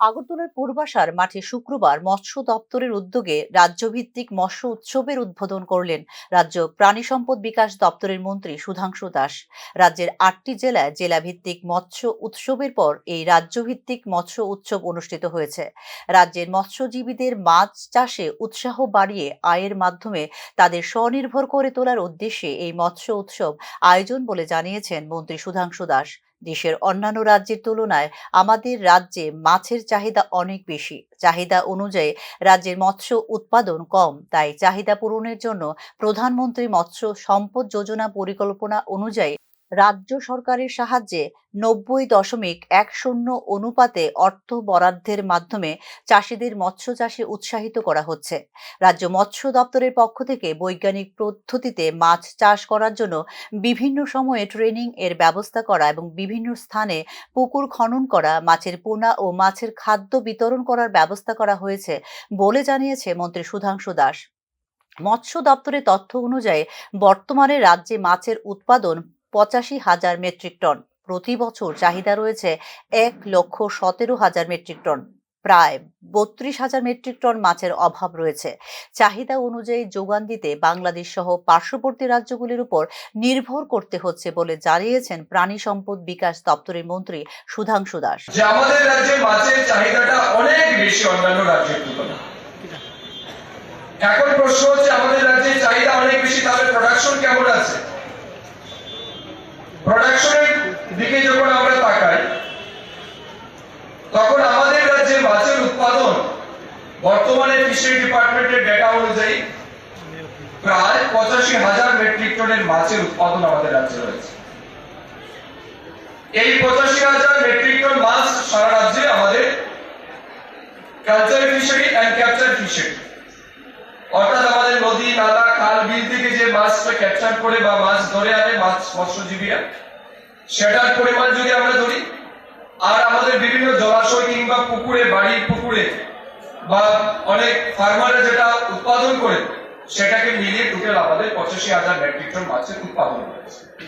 আগরতলার পূর্বাসার মাঠে শুক্রবার মৎস্য দপ্তরের উদ্যোগে রাজ্যভিত্তিক মৎস্য উৎসবের উদ্বোধন করলেন রাজ্য প্রাণী সম্পদ বিকাশ দপ্তরের মন্ত্রী সুধাংশু দাস। রাজ্যের আটটি জেলায় জেলাভিত্তিক মৎস্য উৎসবের পর এই রাজ্যভিত্তিক মৎস্য উৎসব অনুষ্ঠিত হয়েছে। রাজ্যের মৎস্যজীবীদের মাছ চাষে উৎসাহ বাড়িয়ে আয়ের মাধ্যমে তাদের স্বনির্ভর করে তোলার উদ্দেশ্যে এই মৎস্য উৎসব আয়োজন বলে জানিয়েছেন মন্ত্রী সুধাংশু দাস। দেশের অন্যান্য রাজ্যের তুলনায় আমাদের রাজ্যে মাছের চাহিদা অনেক বেশি। চাহিদা অনুযায়ী রাজ্যের মৎস্য উৎপাদন কম, তাই চাহিদা পূরণের জন্য প্রধানমন্ত্রী মৎস্য সম্পদ যোজনা পরিকল্পনা অনুযায়ী রাজ্য সরকারের সাহায্যে নব্বই দশমিক এক শূন্য অনুপাতে অর্থ বরাদ্দের মাধ্যমে চাষিদের মৎস্য চাষে উৎসাহিত করা হচ্ছে। রাজ্য মৎস্য দপ্তরের পক্ষ থেকে বৈজ্ঞানিক পদ্ধতিতে মাছ চাষ করার জন্য বিভিন্ন সময়ে ট্রেনিং এর ব্যবস্থা করা এবং বিভিন্ন স্থানে পুকুর খনন করা, মাছের পোনা ও মাছের খাদ্য বিতরণ করার ব্যবস্থা করা হয়েছে বলে জানিয়েছে মন্ত্রী সুধাংশু দাস। মৎস্য দপ্তরের তথ্য অনুযায়ী বর্তমানে রাজ্যে মাছের উৎপাদন পঁচাশি হাজার মেট্রিক টন। প্রতি বছর চাহিদা রয়েছে এক লক্ষ সতেরো হাজার মেট্রিক টন। প্রায় বত্রিশ হাজার মেট্রিক টন মাছের অভাব রয়েছে। চাহিদা অনুযায়ী যোগান দিতে বাংলাদেশ সহ পার্শ্ববর্তী রাজ্যগুলির উপর নির্ভর করতে হচ্ছে বলে জানিয়েছেন প্রাণী সম্পদ বিকাশ দপ্তরের মন্ত্রী সুধাংশু দাস। আমাদের রাজ্যে মাছের চাহিদাটা অনেক বেশি অন্যান্য রাজ্যের এখন প্রশ্ন হচ্ছে, আমাদের রাজ্যে চাহিদা অনেক বেশি, তাহলে প্রোডাকশন কেমন আছে? প্রোডাকশনের দিকে যখন আমরা তাকাই, তখন আমাদের রাজ্যে মাছের উৎপাদন বর্তমানে ফিশারি ডিপার্টমেন্টের ডেটা অনুযায়ী প্রায় পঁচাশি হাজার মেট্রিক টনের মাছের উৎপাদন আমাদের রাজ্যে রয়েছে। এই পঁচাশি হাজার মেট্রিক টন মাছ সারা রাজ্যে আমাদের culture fishery and capture fishery অর্থাৎ আমাদের নদী, নালা, খাল, বিল থেকে যে মাছটা ক্যাপচার করে বা মাছ ধরে আনে, মাছ মৎস্যজীবীরা সেটার পরিমাণ যদি আমরা ধরি, আর আমাদের বিভিন্ন জলাশয় কিংবা পুকুরে, বাড়ির পুকুরে, বা অনেক ফার্মারে যেটা উৎপাদন করে, সেটাকে মিলিয়ে টোটাল আমাদের পঁচাশি হাজার মেট্রিক টন মাছের উৎপাদন হয়েছে।